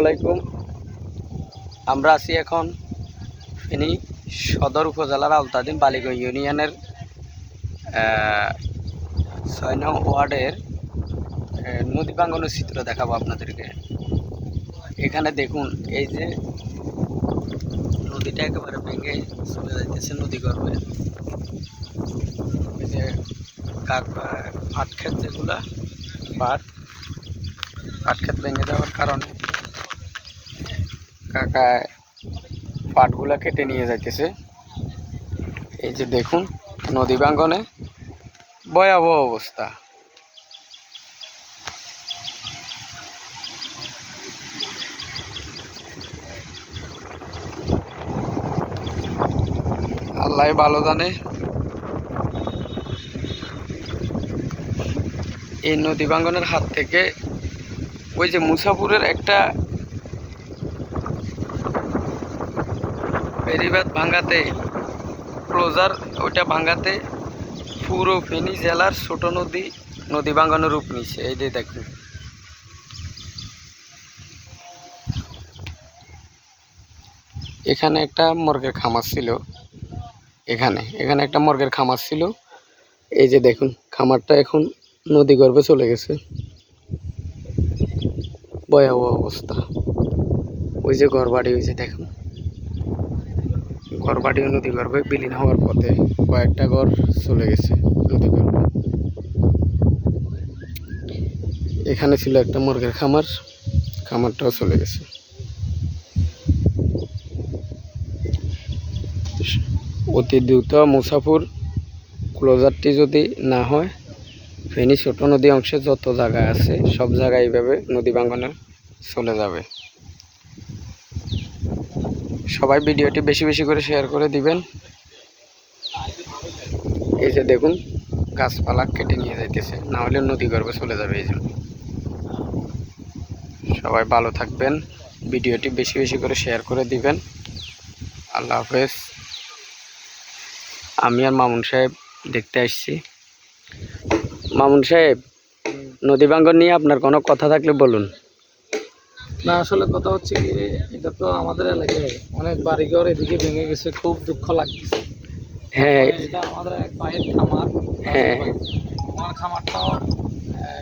আলাইকুম। আমরা আছি এখন ফেনী সদর উপজেলার আওতাধীন বালিগঞ্জ ইউনিয়নের ছয় নং ওয়ার্ডের নদী বাঙ্গনের চিত্র দেখাবো আপনাদেরকে। এখানে দেখুন, এই যে নদীটা একেবারে ভেঙে চলে যাইতেছে নদী গর্ভে। এই যে পাট ক্ষেত যেগুলা, পাট পাট ক্ষেত ভেঙে যাওয়ার কারণে কাকা পাটগুলা কেটে নিয়ে যাইতেছে। এই যে দেখুন, নদী বাঙ্গনে ভয়াবহ অবস্থা। আল্লাহ ভালো জানে। এই নদী বাঙ্গনের হাত থেকে ওই যে মুসাপুরের একটা বেরিবাদ ভাঙ্গাতে, ক্লোজার ওইটা ভাঙ্গাতে পুরো ফেনী জেলার ছোট নদী নদী ভাঙ্গানোর রূপ নিচ্ছে এই যে দেখুন। এখানে একটা মর্গের খামার ছিল। এখানে এখানে একটা মর্গের খামার ছিল। এই যে দেখুন, খামারটা এখন নদী গর্ভে চলে গেছে। ভয়াবহ অবস্থা। ওই যে ঘরবাড়ি, ওই যে দেখুন। ঘরবাড়িও নদী গর্ভে বিলীন হওয়ার পথে কয়েকটা ঘর চলে গেছে নদী গর্ভে এখানে ছিল একটা মুরগের খামার, খামারটাও চলে গেছে। অতি দ্রুত মুসাফুর ক্লোজারটি যদি না হয়, ফেনী ছোট নদী অংশে যত জায়গা আছে, সব জায়গায় এইভাবে নদী ভাঙ্গনে চলে যাবে। সবাই ভিডিওটি বেশি বেশি করে শেয়ার করে দিবেন। এই যে দেখুন, গাছপালা কেটে নিয়ে যাইতেছে। না হলে নদী গর্ভে চলে যাবে এই জন্য। সবাই ভালো থাকবেন, ভিডিওটি বেশি বেশি করে শেয়ার করে দিবেন। আল্লাহ হাফেজ। আমি আর মামুন সাহেব দেখতে আসছি। মামুন সাহেব, নদী ভাঙ্গন নিয়ে আপনার কোনো কথা থাকলে বলুন। না আসলে কথা হচ্ছে কি এটা তো আমাদের এলাকায় অনেক বাড়িঘর এদিকে ভেঙে গেছে খুব দুঃখ লাগতেছে। হ্যাঁ। এটা আমাদের এক ভাইয়ের খামার হ্যাঁ। ওনার খামারটাও আহ,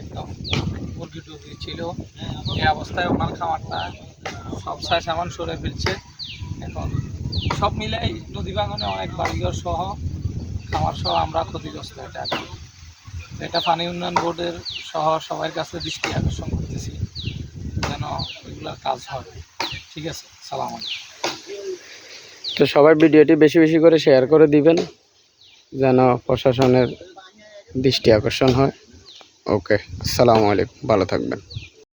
একদম মুরগি টুরগি ছিল। এই অবস্থায় ওনার খামারটা সব সাইজ এমন সরে ফেলছে। এখন সব মিলাই নদী বাগানে অনেক বাড়িঘর সহ খামার সহ আমরা ক্ষতিগ্রস্ত। এটা এটা পানি উন্নয়ন বোর্ডের সহ সবার কাছে দৃষ্টি আকর্ষণ করতেছি। এগুলোর কাজ হয় ঠিক আছে? সালাম তো সবাই ভিডিওটি বেশি বেশি করে শেয়ার করে দিবেন, যেন প্রশাসনের দৃষ্টি আকর্ষণ হয়। ওকে আসসালামু আলাইকুম, ভালো থাকবেন।